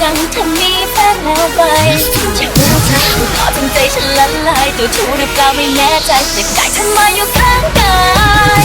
จังเธอมีแฟนแล้วไปฉันรู้เธอขอจนใจฉันละลายตัวชูหรือเปล่าไม่แน่ใจแต่กายเธอมาอยู่ข้างกาย